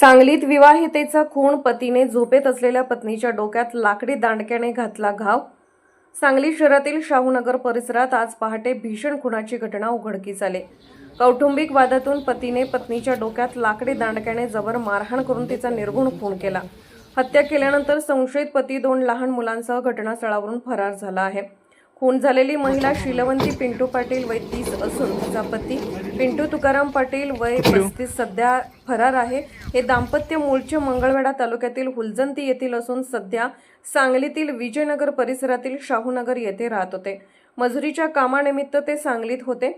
सांगलीत विवाहितेचा खून पतीने झोपेत असलेल्या पत्नीच्या डोक्यात लाकडी दांडक्याने घातला घाव. सांगली शहरातील शाहूनगर परिसरात आज पहाटे भीषण खुनाची घटना उघडकीस आली. कौटुंबिक वादातून पतीने पत्नीच्या डोक्यात लाकडी दांडक्याने जबर मारहाण करून तिचा निर्गुण खून केला. हत्या केल्यानंतर संशयित पती दोन लहान मुलांसह घटनास्थळावरून फरार झाला आहे. खून झालेली महिला शीलवंती पिंटू पाटील वय तीस असून तिचा पती पिंटू तुकाराम पाटील वय पस्तीस सध्या फरार आहे. हे दाम्पत्य मूळचे मंगळवेढा तालुक्यातील हुलजंती येथील असून सध्या सांगलीतील विजयनगर परिसरातील शाहूनगर येथे राहत होते. मजुरीच्या कामानिमित्त ते सांगलीत होते.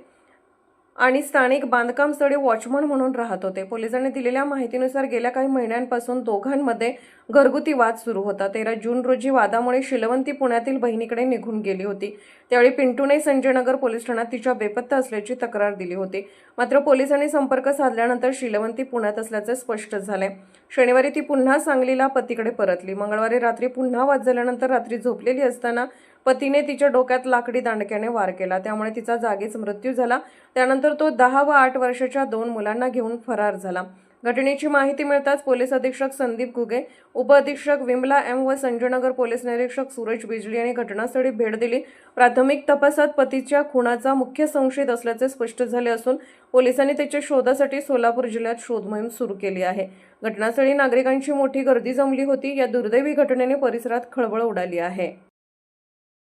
आणि स्थानिक बांधकाम स्थळी वॉचमन म्हणून राहत होते. पोलिसांनी दिलेल्या माहितीनुसार गेल्या काही महिन्यांपासून दोघांमध्ये घरगुती वाद सुरू होता. तेरा जून रोजी वादामुळे शिलवंती पुण्यातील बहिणीकडे निघून गेली होती. त्यावेळी पिंटूने संजयनगर पोलीस ठाण्यात तिच्या बेपत्ता असल्याची तक्रार दिली होती. मात्र पोलिसांनी संपर्क साधल्यानंतर शिलवंती पुण्यात असल्याचे स्पष्ट झाले शनिवारी ती पुन्हा सांगलीला पतीकडे परतली. मंगळवारी रात्री पुन्हा वाद झाल्यानंतर रात्री झोपलेली असताना पतीने तिच्या डोक्यात लाकडी दांडक्याने वार केला. त्यामुळे तिचा जागीच मृत्यू झाला. त्यानंतर तो दहा व आठ वर्षाच्या दोन मुलांना घेऊन फरार झाला. घटनेची माहिती मिळताच पोलीस अधीक्षक संदीप घुगे उपअधीक्षक विमला एम व संजयनगर पोलीस निरीक्षक सूरज बिजली यांनी घटनास्थळी भेट दिली. प्राथमिक तपासात पतीच्या खुनाचा मुख्य संशयित असल्याचे स्पष्ट झाले असून पोलिसांनी त्याच्या शोधासाठी सोलापूर जिल्ह्यात शोध मोहीम सुरू केली आहे. घटनास्थळी नागरिकांची मोठी गर्दी जमली होती. या दुर्दैवी घटनेने परिसरात खळबळ उडाली आहे.